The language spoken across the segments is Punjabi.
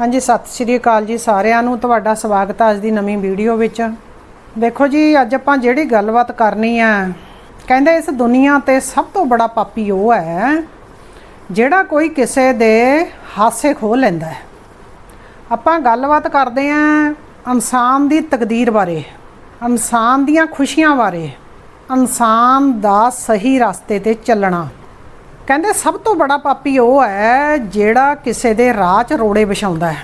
ਹਾਂਜੀ, ਸਤਿ ਸ਼੍ਰੀ ਅਕਾਲ ਜੀ ਸਾਰਿਆਂ ਨੂੰ। ਤੁਹਾਡਾ ਸਵਾਗਤ ਹੈ ਅੱਜ ਦੀ ਨਵੀਂ ਵੀਡੀਓ ਵਿੱਚ। ਦੇਖੋ ਜੀ, ਅੱਜ ਆਪਾਂ ਜਿਹੜੀ ਗੱਲਬਾਤ ਕਰਨੀ ਆ, ਕਹਿੰਦੇ ਇਸ ਦੁਨੀਆ ਤੇ ਸਭ ਤੋਂ ਬੜਾ ਪਾਪੀ ਉਹ ਹੈ, ਜਿਹੜਾ ਕੋਈ ਕਿਸੇ ਦੇ ਹਾਸੇ ਖੋਹ ਲੈਂਦਾ ਹੈ। ਆਪਾਂ ਗੱਲਬਾਤ ਕਰਦੇ ਆਂ ਇਨਸਾਨ ਦੀ ਤਕਦੀਰ ਬਾਰੇ, ਇਨਸਾਨ ਦੀਆਂ ਖੁਸ਼ੀਆਂ ਬਾਰੇ, ਇਨਸਾਨ ਦਾ ਸਹੀ ਰਸਤੇ ਤੇ ਚੱਲਣਾ। ਕਹਿੰਦੇ ਸਭ ਤੋਂ ਬੜਾ ਪਾਪੀ ਉਹ ਹੈ ਜਿਹੜਾ ਕਿਸੇ ਦੇ ਰਾਹ 'ਚ ਰੋੜੇ ਵਿਛਾਉਂਦਾ ਹੈ।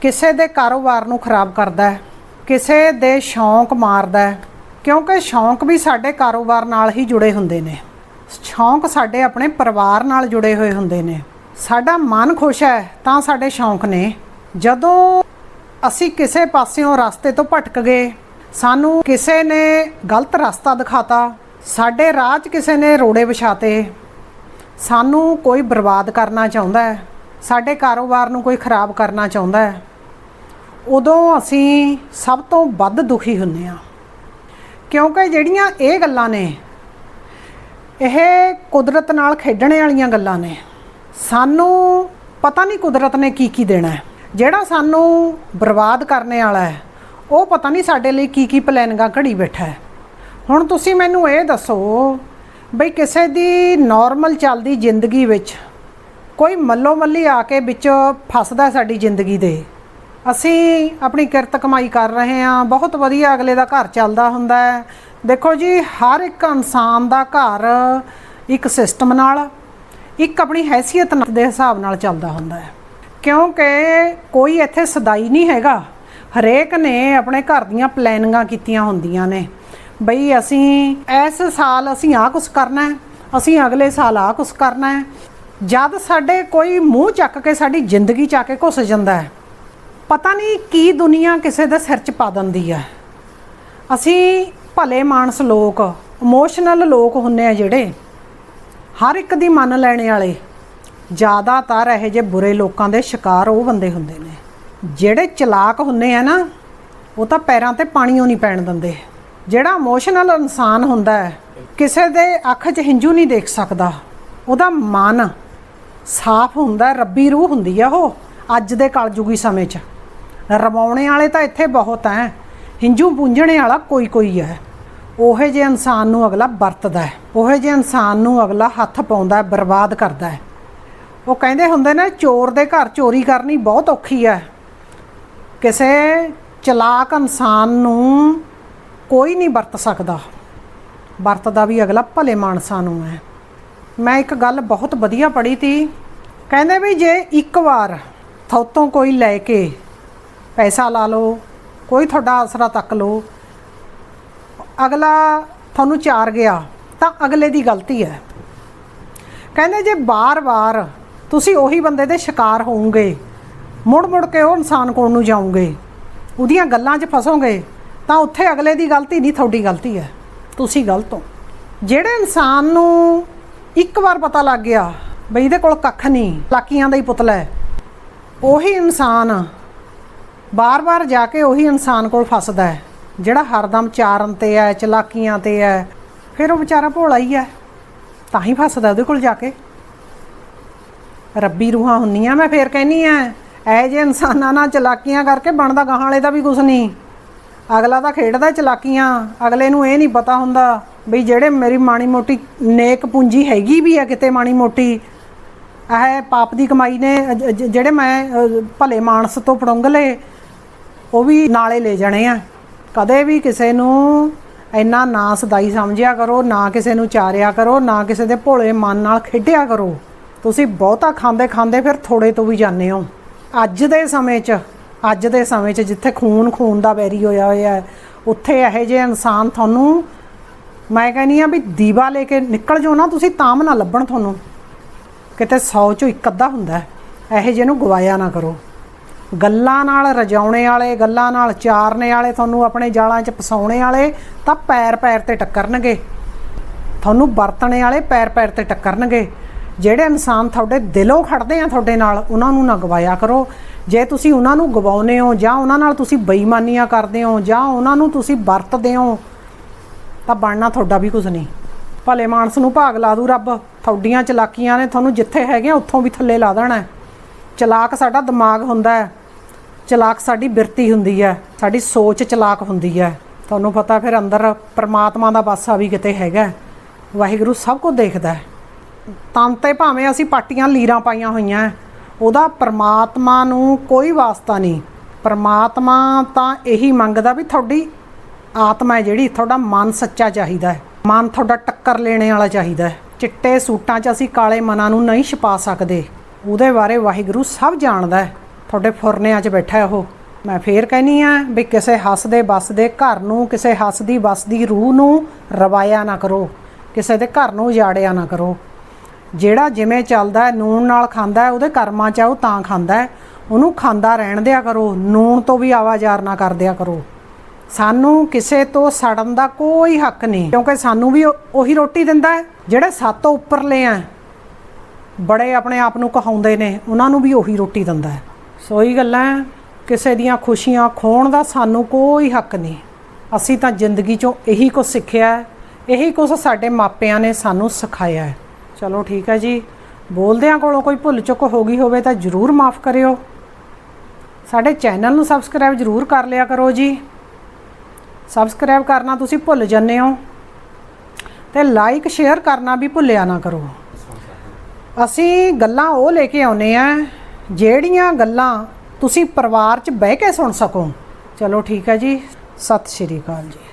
ਕਿਸੇ ਦੇ ਕਾਰੋਬਾਰ ਨੂੰ ਖਰਾਬ ਕਰਦਾ ਹੈ। ਕਿਸੇ ਦੇ ਸ਼ੌਂਕ ਮਾਰਦਾ ਹੈ। ਕਿਉਂਕਿ ਸ਼ੌਂਕ ਵੀ ਸਾਡੇ ਕਾਰੋਬਾਰ ਨਾਲ ਹੀ ਜੁੜੇ ਹੁੰਦੇ ਨੇ। ਸ਼ੌਂਕ ਸਾਡੇ ਆਪਣੇ ਪਰਿਵਾਰ ਨਾਲ ਜੁੜੇ ਹੋਏ ਹੁੰਦੇ ਨੇ। ਸਾਡਾ ਮਨ ਖੁਸ਼ ਹੈ ਤਾਂ ਸਾਡੇ ਸ਼ੌਂਕ ਨੇ। ਜਦੋਂ ਅਸੀਂ ਕਿਸੇ ਪਾਸਿਓਂ ਰਸਤੇ ਤੋਂ ਭਟਕ ਗਏ, ਸਾਨੂੰ ਕਿਸੇ ਨੇ ਗਲਤ ਰਸਤਾ ਦਿਖਾਤਾ, ਸਾਡੇ ਰਾਹ 'ਚ ਕਿਸੇ ਨੇ ਰੋੜੇ ਵਿਛਾਤੇ ਸਾਨੂੰ ਕੋਈ ਬਰਬਾਦ ਕਰਨਾ ਚਾਹੁੰਦਾ ਹੈ, ਸਾਡੇ ਕਾਰੋਬਾਰ ਨੂੰ ਕੋਈ ਖਰਾਬ ਕਰਨਾ ਚਾਹੁੰਦਾ ਹੈ, ਉਦੋਂ ਅਸੀਂ ਸਭ ਤੋਂ ਵੱਧ ਦੁਖੀ ਹੁੰਦੇ ਹਾਂ। ਕਿਉਂਕਿ ਜਿਹੜੀਆਂ ਇਹ ਗੱਲਾਂ ਨੇ, ਇਹ ਕੁਦਰਤ ਨਾਲ ਖੇਡਣ ਵਾਲੀਆਂ ਗੱਲਾਂ ਨੇ। ਸਾਨੂੰ ਪਤਾ ਨਹੀਂ ਕੁਦਰਤ ਨੇ ਕੀ ਕੀ ਦੇਣਾ ਹੈ। ਜਿਹੜਾ ਸਾਨੂੰ ਬਰਬਾਦ ਕਰਨੇ ਵਾਲਾ ਹੈ, ਉਹ ਪਤਾ ਨਹੀਂ ਸਾਡੇ ਲਈ ਕੀ ਕੀ ਪਲੈਨਿੰਗਾਂ ਘੜੀ ਬੈਠਾ ਹੈ। ਹੁਣ ਤੁਸੀਂ ਮੈਨੂੰ ਇਹ ਦੱਸੋ ਬਈ ਕਿਸੇ ਦੀ ਨਾਰਮਲ ਚੱਲਦੀ ਜ਼ਿੰਦਗੀ ਵਿੱਚ ਕੋਈ ਮੱਲੋ ਮੱਲੀ ਆ ਕੇ ਵਿੱਚ ਫਸਦਾ ਸਾਡੀ ਜ਼ਿੰਦਗੀ ਦੇ। ਅਸੀਂ ਆਪਣੀ ਕਿਰਤ ਕਮਾਈ ਕਰ ਰਹੇ ਹਾਂ, ਬਹੁਤ ਵਧੀਆ ਅਗਲੇ ਦਾ ਘਰ ਚੱਲਦਾ ਹੁੰਦਾ ਹੈ। ਦੇਖੋ ਜੀ, ਹਰ ਇੱਕ ਇਨਸਾਨ ਦਾ ਘਰ ਇੱਕ ਸਿਸਟਮ ਨਾਲ, ਇੱਕ ਆਪਣੀ ਹੈਸੀਅਤ ਦੇ ਹਿਸਾਬ ਨਾਲ ਚੱਲਦਾ ਹੁੰਦਾ ਹੈ। ਕਿਉਂਕਿ ਕੋਈ ਇੱਥੇ ਸਦਾਈ ਨਹੀਂ ਹੈਗਾ। ਹਰੇਕ ਨੇ ਆਪਣੇ ਘਰ ਦੀਆਂ ਪਲੈਨਿੰਗਾਂ ਕੀਤੀਆਂ ਹੁੰਦੀਆਂ ਨੇ। ਬਈ ਅਸੀਂ ਇਸ ਸਾਲ ਅਸੀਂ ਆਹ ਕੁਝ ਕਰਨਾ ਹੈ, ਅਸੀਂ ਅਗਲੇ ਸਾਲ ਆਹ ਕੁਝ ਕਰਨਾ ਹੈ। ਜਦ ਸਾਡੇ ਕੋਈ ਮੂੰਹ ਚੱਕ ਕੇ ਸਾਡੀ ਜ਼ਿੰਦਗੀ ਚ ਆ ਕੇ ਘੁਸ ਜਾਂਦਾ ਹੈ, ਪਤਾ ਨਹੀਂ ਕੀ ਦੁਨੀਆ ਕਿਸੇ ਦੇ ਸਿਰ 'ਚ ਪਾ ਦਿੰਦੀ ਹੈ। ਅਸੀਂ ਭਲੇ ਮਾਨਸ ਲੋਕ ਇਮੋਸ਼ਨਲ ਲੋਕ ਹੁੰਨੇ ਆ ਜਿਹੜੇ, ਹਰ ਇੱਕ ਦੀ ਮੰਨ ਲੈਣੇ ਵਾਲੇ, ਜ਼ਿਆਦਾਤਰ ਇਹੋ ਜਿਹੇ ਬੁਰੇ ਲੋਕਾਂ ਦੇ ਸ਼ਿਕਾਰ ਉਹ ਬੰਦੇ ਹੁੰਦੇ ਨੇ। ਜਿਹੜੇ ਚਲਾਕ ਹੁੰਨੇ ਆ ਨਾ, ਉਹ ਤਾਂ ਪੈਰਾਂ ਤੇ ਪਾਣੀਓ ਨਹੀਂ ਪੈਣ ਦਿੰਦੇ। ਜਿਹੜਾ ਇਮੋਸ਼ਨਲ ਇਨਸਾਨ ਹੁੰਦਾ ਹੈ ਕਿਸੇ ਦੇ ਅੱਖ 'ਚ ਹਿੰਜੂ ਨਹੀਂ ਦੇਖ ਸਕਦਾ। ਉਹਦਾ ਮਨ ਸਾਫ਼ ਹੁੰਦਾ ਰੱਬੀ ਰੂਹ ਹੁੰਦੀ ਆ ਉਹ ਅੱਜ ਦੇ ਕਲਯੁਗੀ ਸਮੇਂ 'ਚ। ਰਵਾਉਣੇ ਵਾਲੇ ਤਾਂ ਇੱਥੇ ਬਹੁਤ ਹੈ ਹਿੰਜੂ ਪੂੰਝਣੇ ਵਾਲਾ ਕੋਈ ਕੋਈ ਹੈ ਉਹੇ ਜੇ ਇਨਸਾਨ ਨੂੰ ਅਗਲਾ ਵਰਤਦਾ ਹੈ ਉਹੇ ਜੇ ਇਨਸਾਨ ਨੂੰ ਅਗਲਾ ਹੱਥ ਪਾਉਂਦਾ ਹੈ, ਬਰਬਾਦ ਕਰਦਾ ਹੈ। ਉਹ ਕਹਿੰਦੇ ਹੁੰਦੇ ਨੇ ਚੋਰ ਦੇ ਘਰ ਚੋਰੀ ਕਰਨੀ ਬਹੁਤ ਔਖੀ ਹੈ ਕਿਸੇ ਚਲਾਕ ਇਨਸਾਨ ਨੂੰ ਕੋਈ ਨਹੀਂ ਵਰਤ ਸਕਦਾ। ਵਰਤਦਾ ਵੀ ਅਗਲਾ ਭਲੇ ਮਾਨਸਾਂ ਨੂੰ ਹੈ। ਮੈਂ ਇੱਕ ਗੱਲ ਬਹੁਤ ਵਧੀਆ ਪੜ੍ਹੀ ਤੀ। ਕਹਿੰਦੇ ਵੀ ਜੇ ਇੱਕ ਵਾਰ ਥੋਤੋਂ ਕੋਈ ਲੈ ਕੇ ਪੈਸਾ ਲਾ ਲਓ, ਕੋਈ ਤੁਹਾਡਾ ਆਸਰਾ ਤੱਕ ਲਓ, ਅਗਲਾ ਤੁਹਾਨੂੰ ਚਾਰ ਗਿਆ, ਤਾਂ ਅਗਲੇ ਦੀ ਗਲਤੀ ਹੈ। ਕਹਿੰਦੇ ਜੇ ਬਾਰ-ਬਾਰ ਤੁਸੀਂ ਉਹੀ ਬੰਦੇ ਦੇ ਸ਼ਿਕਾਰ ਹੋਵੋਗੇ, ਮੁੜ-ਮੁੜ ਕੇ ਉਹ ਇਨਸਾਨ ਕੋਲ ਨੂੰ ਜਾਓਗੇ, ਉਹਦੀਆਂ ਗੱਲਾਂ 'ਚ ਫਸੋਗੇ ਤਾਂ ਉੱਥੇ ਅਗਲੇ ਦੀ ਗਲਤੀ ਨਹੀਂ, ਤੁਹਾਡੀ ਗਲਤੀ ਹੈ। ਤੁਸੀਂ ਗਲਤ ਹੋ। ਜਿਹੜੇ ਇਨਸਾਨ ਨੂੰ ਇੱਕ ਵਾਰ ਪਤਾ ਲੱਗ ਗਿਆ ਬਈ ਇਹਦੇ ਕੋਲ ਕੱਖ ਨਹੀਂ, ਲਾਕੀਆਂ ਦਾ ਹੀ ਪੁਤਲਾ ਹੈ, ਉਹੀ ਇਨਸਾਨ ਬਾਰ-ਬਾਰ ਜਾ ਕੇ ਉਹੀ ਇਨਸਾਨ ਕੋਲ ਫਸਦਾ ਹੈ, ਜਿਹੜਾ ਹਰਦਮ ਚਾਰਨ ਤੇ ਹੈ, ਚਲਾਕੀਆਂ ਤੇ ਹੈ, ਫਿਰ ਉਹ ਵਿਚਾਰਾ ਭੋਲਾ ਹੀ ਹੈ, ਤਾਂ ਹੀ ਫਸਦਾ ਉਹਦੇ ਕੋਲ ਜਾ ਕੇ। ਰੱਬੀ ਰੂਹਾਂ ਹੁੰਨੀਆਂ, ਮੈਂ ਫੇਰ ਕਹਿਨੀ ਆ ਐ ਜੇ ਇਨਸਾਨਾਂ ਨਾਲ ਚਲਾਕੀਆਂ ਕਰਕੇ ਬਣਦਾ, ਗਾਹਾਂ ਵਾਲੇ ਦਾ ਵੀ ਕੁਝ ਨਹੀਂ। ਅਗਲਾ ਤਾਂ ਖੇਡਦਾ ਚਲਾਕੀਆਂ। ਅਗਲੇ ਨੂੰ ਇਹ ਨਹੀਂ ਪਤਾ ਹੁੰਦਾ ਵੀ ਜਿਹੜੇ ਮੇਰੀ ਮਾਣੀ ਮੋਟੀ ਨੇਕ ਪੂੰਜੀ ਹੈਗੀ ਵੀ ਆ ਕਿਤੇ ਮਾਣੀ ਮੋਟੀ। ਇਹ ਪਾਪ ਦੀ ਕਮਾਈ ਨੇ ਜਿਹੜੇ ਮੈਂ ਭਲੇ ਮਾਨਸ ਤੋਂ ਪੜੋਂਗਲੇ ਉਹ ਵੀ ਨਾਲੇ ਲੈ ਜਾਣੇ ਆ। ਕਦੇ ਵੀ ਕਿਸੇ ਨੂੰ ਇੰਨਾ ਨਾ ਸਦਾਈ ਸਮਝਿਆ ਕਰੋ, ਨਾ ਕਿਸੇ ਨੂੰ ਚਾਰਿਆ ਕਰੋ, ਨਾ ਕਿਸੇ ਦੇ ਭੋਲੇ ਮਨ ਨਾਲ ਖੇਡਿਆ ਕਰੋ। ਤੁਸੀਂ ਬਹੁਤਾ ਖਾਂਦੇ ਖਾਂਦੇ ਫਿਰ ਥੋੜੇ ਤੋਂ ਵੀ ਜਾਂਦੇ ਹੋ। ਅੱਜ ਦੇ ਸਮੇਂ 'ਚ ਅੱਜ ਦੇ ਸਮੇਂ 'ਚ ਜਿੱਥੇ ਖੂਨ ਖੂਨ ਦਾ ਵੈਰੀ ਹੋਇਆ ਹੋਇਆ ਹੈ, ਉੱਥੇ ਇਹੋ ਜਿਹੇ ਇਨਸਾਨ ਤੁਹਾਨੂੰ ਮੈਂ ਕਹਿੰਨੀ ਆ ਵੀ ਦੀਵਾ ਲੈ ਕੇ ਨਿਕਲ ਜਾਓ ਨਾ, ਤੁਸੀਂ ਤਾਂ ਨਾ ਲੱਭਣ ਤੁਹਾਨੂੰ। ਕਿਤੇ 100 ਚੋਂ ਇੱਕ ਅੱਧਾ ਹੁੰਦਾ ਇਹੋ ਜਿਹੇ ਨੂੰ ਗਵਾਇਆ ਨਾ ਕਰੋ। ਗੱਲਾਂ ਨਾਲ ਰਜਾਉਣੇ ਵਾਲੇ, ਗੱਲਾਂ ਨਾਲ ਚਾਰਨੇ ਵਾਲੇ, ਤੁਹਾਨੂੰ ਆਪਣੇ ਜਾਲਾਂ 'ਚ ਫਸਾਉਣੇ ਵਾਲੇ ਤਾਂ ਪੈਰ ਪੈਰ ਤੇ ਟੱਕਰਨਗੇ। ਤੁਹਾਨੂੰ ਵਰਤਣੇ ਵਾਲੇ ਪੈਰ ਪੈਰ ਤੇ ਟੱਕਰਨਗੇ। ਜਿਹੜੇ ਇਨਸਾਨ ਤੁਹਾਡੇ ਦਿਲੋਂ ਖੜਦੇ ਆ ਤੁਹਾਡੇ ਨਾਲ, ਉਹਨਾਂ ਨੂੰ ਨਾ ਗਵਾਇਆ ਕਰੋ। ਜੇ ਤੁਸੀਂ ਉਹਨਾਂ ਨੂੰ ਗਵਾਉਨੇ ਹੋ, ਜਾਂ ਉਹਨਾਂ ਨਾਲ ਤੁਸੀਂ ਬੇਈਮਾਨੀਆਂ ਕਰਦੇ ਹੋ, ਜਾਂ ਉਹਨਾਂ ਨੂੰ ਤੁਸੀਂ ਵਰਤਦੇ ਹੋ, ਤਾਂ ਬਣਨਾ ਤੁਹਾਡਾ ਵੀ ਕੁਝ ਨਹੀਂ। ਭਲੇ ਮਾਨਸ ਨੂੰ ਭਾਗ ਲਾ ਦੂ ਰੱਬ, ਤੁਹਾਡੀਆਂ ਚਲਾਕੀਆਂ ਨੇ ਤੁਹਾਨੂੰ ਜਿੱਥੇ ਹੈਗੇ ਉੱਥੋਂ ਵੀ ਥੱਲੇ ਲਾ ਦੇਣਾ। ਚਲਾਕ ਸਾਡਾ ਦਿਮਾਗ ਹੁੰਦਾ ਹੈ। ਚਲਾਕ ਸਾਡੀ ਬਿਰਤੀ ਹੁੰਦੀ ਹੈ। ਸਾਡੀ ਸੋਚ ਚਲਾਕ ਹੁੰਦੀ ਹੈ। ਤੁਹਾਨੂੰ ਪਤਾ ਫਿਰ ਅੰਦਰ ਪਰਮਾਤਮਾ ਦਾ ਵਾਸਾ ਵੀ ਕਿਤੇ ਹੈਗਾ ਵਾਹਿਗੁਰੂ ਸਭ ਕੁਝ ਦੇਖਦਾ ਹੈ। ਤਨ ਤੇ ਭਾਵੇਂ ਅਸੀਂ ਪਾਟੀਆਂ ਲੀਰਾਂ ਪਾਈਆਂ ਹੋਈਆਂ, ਉਹਦਾ ਪਰਮਾਤਮਾ ਨੂੰ ਕੋਈ ਵਾਸਤਾ ਨਹੀਂ। ਪਰਮਾਤਮਾ ਤਾਂ ਇਹੀ ਮੰਗਦਾ ਵੀ ਤੁਹਾਡੀ ਆਤਮਾ ਹੈ ਜਿਹੜੀ, ਤੁਹਾਡਾ ਮਨ ਸੱਚਾ ਚਾਹੀਦਾ ਹੈ। ਮਨ ਤੁਹਾਡਾ ਟੱਕਰ ਲੈਣੇ ਵਾਲਾ ਚਾਹੀਦਾ ਹੈ। ਚਿੱਟੇ ਸੂਟਾਂ 'ਚ ਅਸੀਂ ਕਾਲੇ ਮਨਾਂ ਨੂੰ ਨਹੀਂ ਛਪਾ ਸਕਦੇ। ਉਹਦੇ ਬਾਰੇ ਵਾਹਿਗੁਰੂ ਸਭ ਜਾਣਦਾ ਹੈ। ਤੁਹਾਡੇ ਫੁਰਨਿਆਂ 'ਚ ਬੈਠਾ ਉਹ। ਮੈਂ ਫੇਰ ਕਹਿਨੀ ਆ ਵੀ ਕਿਸੇ ਹੱਸਦੇ ਬਸਦੇ ਘਰ ਨੂੰ, ਕਿਸੇ ਹੱਸਦੀ ਬਸਦੀ ਰੂਹ ਨੂੰ ਰਵਾਇਆ ਨਾ ਕਰੋ। ਕਿਸੇ ਦੇ ਘਰ ਨੂੰ ਉਜਾੜਿਆ ਨਾ ਕਰੋ। ਜਿਹੜਾ ਜਿਵੇਂ ਚੱਲਦਾ ਹੈ, ਨੂਣ ਨਾਲ ਖਾਂਦਾ ਹੈ, ਉਹਦੇ ਕਰਮਾਂ 'ਚ ਆ, ਉਹ ਤਾਂ ਖਾਂਦਾ ਹੈ। ਉਹਨੂੰ ਖਾਂਦਾ ਰਹਿਣ ਦਿਆ ਕਰੋ, ਨੂਣ ਤੋਂ ਵੀ ਆਵਾਜ਼ਾਰ ਨਾ ਕਰ ਦਿਆ ਕਰੋ। ਸਾਨੂੰ ਕਿਸੇ ਤੋਂ ਸੜਨ ਦਾ ਕੋਈ ਹੱਕ ਨਹੀਂ, ਕਿਉਂਕਿ ਸਾਨੂੰ ਵੀ ਉਹੀ ਰੋਟੀ ਦਿੰਦਾ ਹੈ, ਜਿਹੜੇ ਸਾਤੋਂ ਉੱਪਰਲੇ ਆ ਬੜੇ ਆਪਣੇ ਆਪ ਨੂੰ ਕਹਾਉਂਦੇ ਨੇ, ਉਹਨਾਂ ਨੂੰ ਵੀ ਉਹੀ ਰੋਟੀ ਦਿੰਦਾ ਹੈ। ਸੋ ਹੀ ਗੱਲਾਂ ਕਿਸੇ ਦੀਆਂ ਖੁਸ਼ੀਆਂ ਖੋਣ ਦਾ ਸਾਨੂੰ ਕੋਈ ਹੱਕ ਨਹੀਂ। ਅਸੀਂ ਤਾਂ ਜ਼ਿੰਦਗੀ 'ਚੋਂ ਇਹੀ ਕੁਝ ਸਿੱਖਿਆ ਇਹੀ ਕੁਝ ਸਾਡੇ ਮਾਪਿਆਂ ਨੇ ਸਾਨੂੰ ਸਿਖਾਇਆ ਹੈ। ਚਲੋ ਠੀਕ ਹੈ ਜੀ। ਬੋਲਦਿਆਂ ਕੋਲੋਂ ਕੋਈ ਭੁੱਲ ਚੁੱਕ ਹੋ ਗਈ ਹੋਵੇ ਤਾਂ ਜਰੂਰ ਮਾਫ ਕਰਿਓ। ਸਾਡੇ ਚੈਨਲ ਨੂੰ ਸਬਸਕ੍ਰਾਈਬ ਜਰੂਰ ਕਰ ਲਿਆ ਕਰੋ ਜੀ। ਸਬਸਕ੍ਰਾਈਬ ਕਰਨਾ ਤੁਸੀਂ ਭੁੱਲ ਜੰਨੇ ਹੋ। ਤੇ ਲਾਈਕ ਸ਼ੇਅਰ ਕਰਨਾ ਵੀ ਭੁੱਲਿਆ ਨਾ ਕਰੋ। ਅਸੀਂ ਗੱਲਾਂ ਉਹ ਲੈ ਕੇ ਆਉਨੇ ਆ, ਜਿਹੜੀਆਂ ਗੱਲਾਂ ਤੁਸੀਂ ਪਰਿਵਾਰ 'ਚ ਬਹਿ ਕੇ ਸੁਣ ਸਕੋ। ਚਲੋ ਠੀਕ ਹੈ ਜੀ। ਸਤਿ ਸ਼੍ਰੀ ਅਕਾਲ ਜੀ।